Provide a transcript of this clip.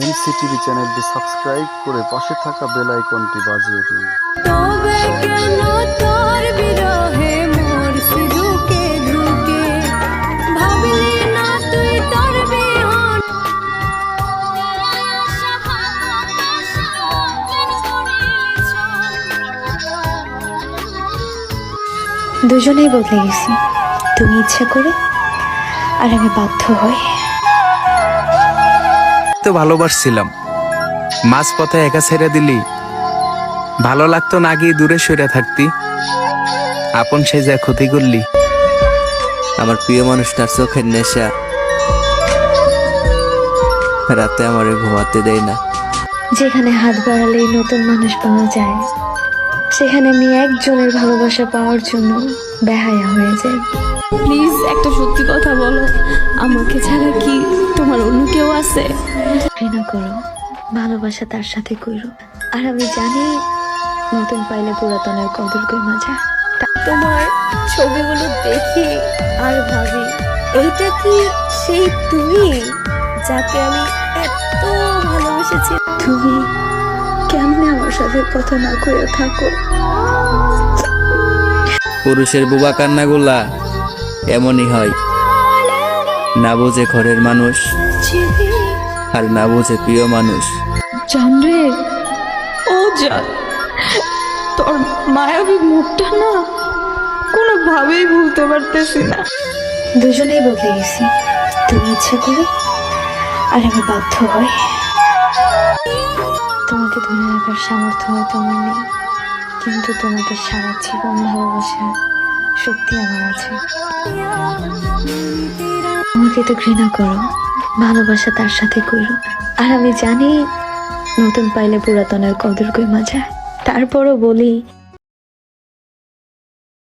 NCTB চ্যানেলটি subscribe করে পাশে থাকা বেল আইকনটি বাজিয়ে দিন। তবে কেন তোর বিরহে মোর সিধুকে ধুকে ভাবলি না তুই তোর বিহন। দুজনেই বদলে গেছি। তুমি ইচ্ছা করে আর আমি বাধ্য হই। তো ভালোবাসছিলাম। মাঝ পথে একা ছেড়ে দিলি। ভালো লাগতো না গিয়ে দূরে সরে থাকতি। আপন সে যা ক্ষতি করলি। আমার প্রিয় মানুষটার চোখের নেশা। রাতে আমার ঘুমাতে দেয় না। যেখানে হাত বাড়ালেই নতুন মানুষ পাওয়া যায় সেখানে আমি একজনের ভালোবাসা পাওয়ার জন্য বেহায়া হয়ে যাই। প্লিজ একটা সত্যি কথা বলো। আমাকে ছাড়া কি আছে। ঘৃণা করো ভালোবাসা তার সাথে কইরো আর আমি জানি নতুন পাইলে পুরাতনের কদর কই মজা তোমার ছবিগুলো দেখি আর ভাবি এইটা কি সেই তুমি যাকে আমি এত ভালোবেসেছি? তুমি কেমনে আমার সাথে কথা না কইয়া থাকো? পুরুষের বুবা কান্নাগুলা এমনই হয়। না বোঝে ঘরের মানুষ। আর না বোঝে প্রিয় মানুষ। জানরে ও জান। তোর মায়াবী মুখটা না কোনোভাবেই ভুলতে পারতেছি না। দুজনেই বদলে গেছি। তুমি ইচ্ছা করে আর আমি বাধ্য হই। তোমাকে ধরে রাখার সামর্থ্য হয়তো আমার নেই। কিন্তু তোমাকে সারা জীবন ভালোবাসা শক্তি আমার আছে। আমাকে তো ঘৃণা করো। ভালোবাসা তার সাথে করো আর আমি জানি নতুন পাইলে পুরাতনের কদর কই মজা তারপরও বলি